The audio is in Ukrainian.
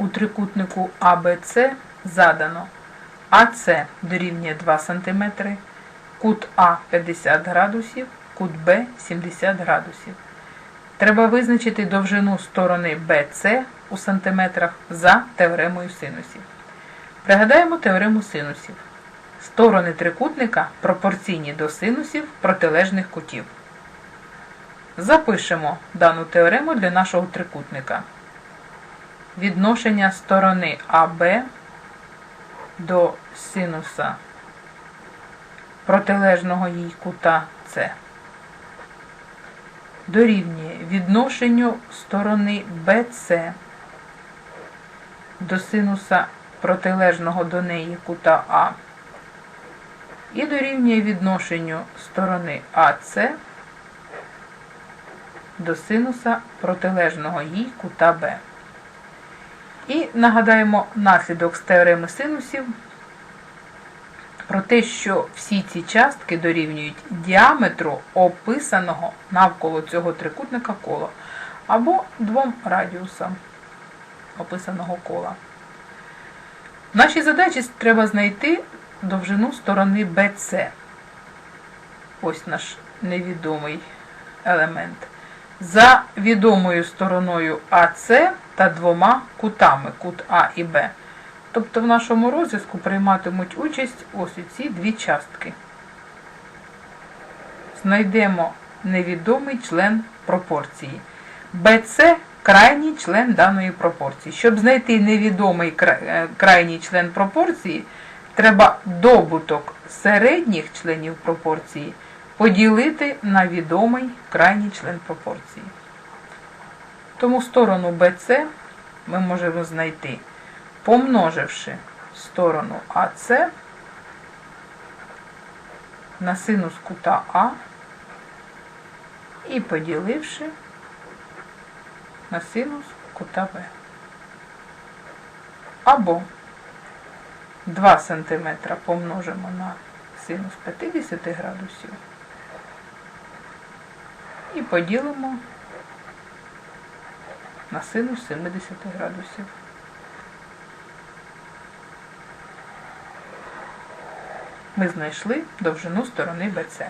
У трикутнику ABC задано АС дорівнює 2 см, кут А 50 градусів, кут Б 70 градусів. Треба визначити довжину сторони BC у сантиметрах за теоремою синусів. Пригадаємо теорему синусів. Сторони трикутника пропорційні до синусів протилежних кутів. Запишемо дану теорему для нашого трикутника. Відношення сторони АБ до синуса протилежного їй кута С дорівнює відношенню сторони BC до синуса протилежного до неї кута А і дорівнює відношенню сторони АС до синуса протилежного їй кута Б. І нагадаємо наслідок з теореми синусів про те, що всі ці частки дорівнюють діаметру описаного навколо цього трикутника кола або двом радіусам описаного кола. В нашій задачі треба знайти довжину сторони BC. Ось наш невідомий елемент. За відомою стороною АС та двома кутами кут А і Б. Тобто в нашому розв'язку прийматимуть участь ось ці дві частки. Знайдемо невідомий член пропорції. BC крайній член даної пропорції. Щоб знайти невідомий е, крайній член пропорції, треба добуток середніх членів пропорції поділити на відомий крайній член пропорції. Тому сторону BC ми можемо знайти, помноживши сторону АС на синус кута А і поділивши на синус кута Б. Або 2 см помножимо на синус 50 градусів і поділимо на синус 70 градусів. Ми знайшли довжину сторони BC.